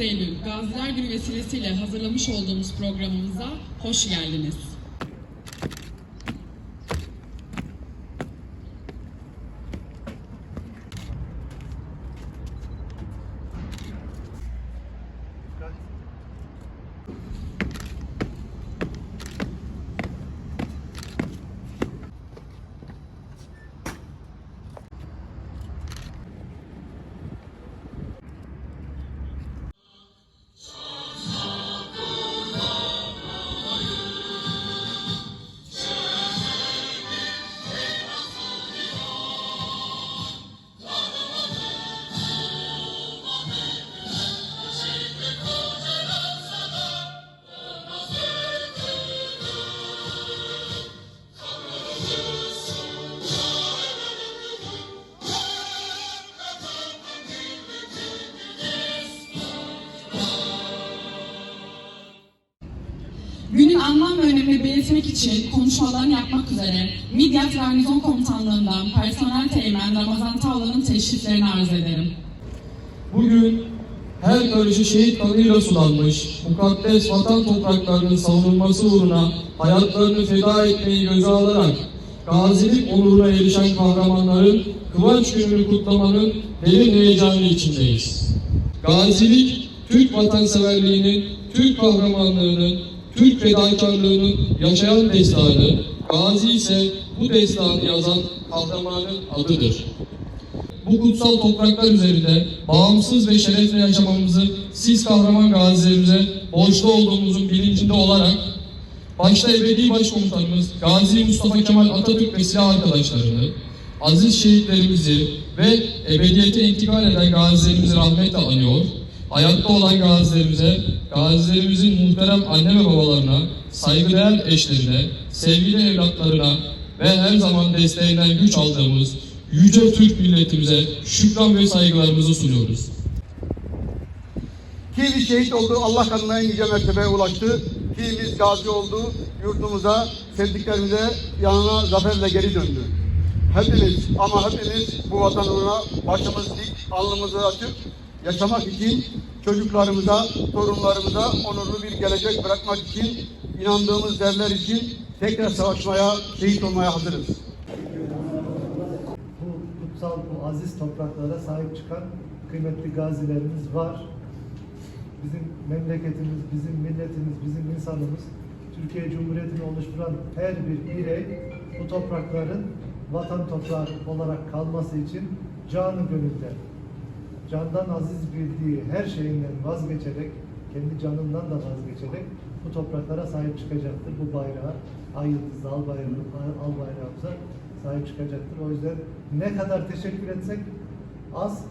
29 Eylül Gaziler Günü vesilesiyle hazırlamış olduğumuz programımıza hoş geldiniz. Günün anlam ve önemini belirtmek için konuşmalarını yapmak üzere Midyat Garnizon Komutanlığından Personel Teğmen Ramazan Tavla'nın teşriflerini arz ederim. Bugün her karışı şehit kanıyla sulanmış, mukaddes vatan topraklarının savunulması uğruna hayatlarını feda etmeyi göze alarak gazilik onuruna erişen kahramanların kıvanç gününü kutlamanın derin heyecanı içindeyiz. Gazilik, Türk vatanseverliğinin, Türk kahramanlığının, Türk fedakarlığının yaşayan destanı, gazi ise bu destanı yazan kahramanın adıdır. Bu kutsal topraklar üzerinde bağımsız ve şerefle yaşamamızı siz kahraman gazilerimize borçlu olduğumuzun bilincinde olarak başta ebedi başkomutanımız Gazi Mustafa Kemal Atatürk ve silah arkadaşlarını, aziz şehitlerimizi ve ebediyete intikal eden gazilerimizi rahmetle anıyor, hayatta olan gazilerimize, gazilerimizin muhterem anne ve babalarına, saygıdeğer eşlerine, sevgili evlatlarına ve her zaman desteğinden güç aldığımız yüce Türk milletimize şükran ve saygılarımızı sunuyoruz. Kimi şehit oldu, Allah kanına en yüce mertebeye ulaştı. Kimimiz gazi oldu, yurdumuza, sevdiklerimize yanına zaferle geri döndü. Hepimiz ama hepimiz bu vatan uğruna başımız dik, alnımızı açıp yaşamak için çocuklarımıza, torunlarımıza onurlu bir gelecek bırakmak için inandığımız değerler için tekrar savaşmaya, şehit olmaya hazırız. bu kutsal, bu aziz topraklara sahip çıkan kıymetli gazilerimiz var. Bizim memleketimiz, bizim milletimiz, bizim insanımız, Türkiye Cumhuriyeti'ni oluşturan her bir birey bu toprakların vatan toprağı olarak kalması için canı gönülden, candan aziz bildiği her şeyinden vazgeçerek, kendi canından da vazgeçerek bu topraklara sahip çıkacaktır. Bu bayrağa, ay yıldızlı al, bayrağı, al bayrağımıza sahip çıkacaktır. O yüzden ne kadar teşekkür etsek az.